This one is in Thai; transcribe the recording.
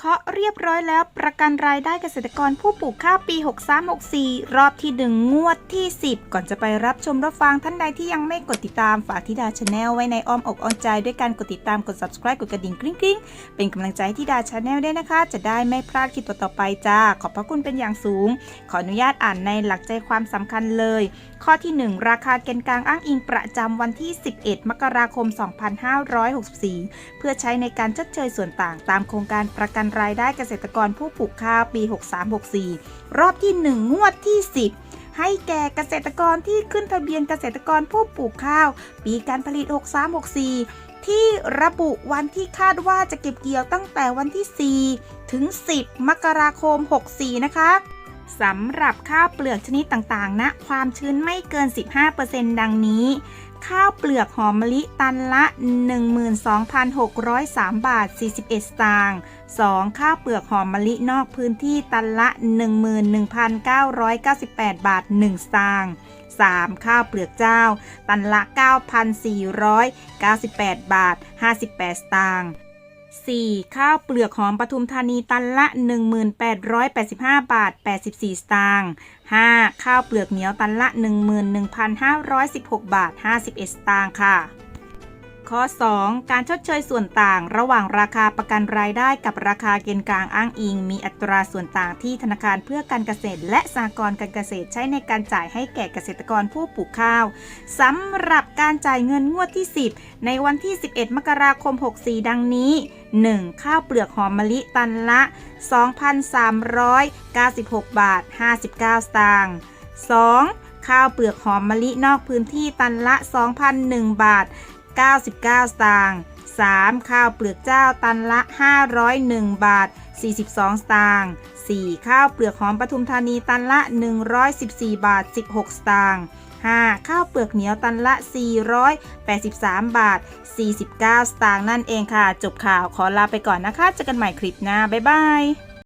เคาะเรียบร้อยแล้วประกันรายได้เกษตรกรผู้ปลูกข้าวปี 6364 รอบที่ 1 งวดที่ 10 ก่อนจะไปรับชมรับฟังท่านใดที่ยังไม่กดติดตามฝากธิดาชาแนลไว้ในอ้อมอกอ้อมใจด้วยการกดติดตามกด subscribe กดกระดิ่งกริ๊งกริ๊งเป็นกำลังใจให้ธิดาชาแนลด้วยนะคะ จะได้ไม่พลาดคลิปต่อไปจ้า ขอบพระคุณเป็นอย่างสูง ขออนุญาตอ่านในหลักใจความสำคัญเลย ข้อที่ 1 ราคาเกณฑ์กลางอ้างอิงประจำวันที่ 11 มกราคม 2564 เพื่อใช้ในการชดเชยส่วนต่างตามโครงการประกันรายได้เกษตรกรผู้ปลูกข้าวปี 6364 รอบที่ 1 งวดที่ 10 ให้แก่เกษตรกรที่ขึ้นทะเบียนเกษตรกรผู้ปลูกข้าว ปีการผลิต 6364 ที่ระบุวันที่คาดว่าจะเก็บเกี่ยวตั้งแต่วันที่ 4 ถึง 10 มกราคม 64 นะคะสำหรับข้าวเปลือกชนิดต่างๆนะความชื้นไม่เกิน 15%ดังนี้ ข้าวเปลือกหอมมะลิตันละ 12,603 บาท 41 สตางค์ 2. ข้าวเปลือกหอมมะลินอกพื้นที่ตันละ 11,998 บาท 1 สตางค์ 3. ข้าวเปลือกเจ้า ตันละ 9,498 บาท 58 สตางค์ 4. ข้าวเปลือกหอมปทุมธานีตันละ 1885 บาท 84 สตางค์ 5. ข้าวเปลือกเหนียวตันละ 11,516 บาท 51 สตางค์ค่ะ ข้อ 2 การชดเชยส่วนต่างระหว่างราคาประกันรายได้กับราคาเกณฑ์กลางอ้างอิง มีอัตราส่วนต่างที่ธนาคารเพื่อการเกษตร และสหกรณ์การเกษตรใช้ในการจ่ายให้แก่เกษตรกรผู้ปลูกข้าวสำหรับการจ่ายเงินงวดที่ 10 ในวันที่ 11 มกราคม 64 ดังนี้ 1. ข้าวเปลือกหอมมะลิตันละ 2,396 บาท 59 สตางค์ 2. ข้าวเปลือกหอมมะลินอกพื้นที่ตันละ 2,001 บาท 99 สตางค์ 3. ข้าวเปลือกเจ้าตันละ 501 บาท 42 สตางค์ 4. ข้าวเปลือกหอมปทุมธานีตันละ 114 บาท 16 สตางค์ 5. ข้าวเปลือกเหนียวตันละ 483 บาท 49 สตางค์นั่นเองค่ะ จบข่าวขอลาไปก่อนนะคะเจอกันใหม่คลิปหน้า บ๊ายบาย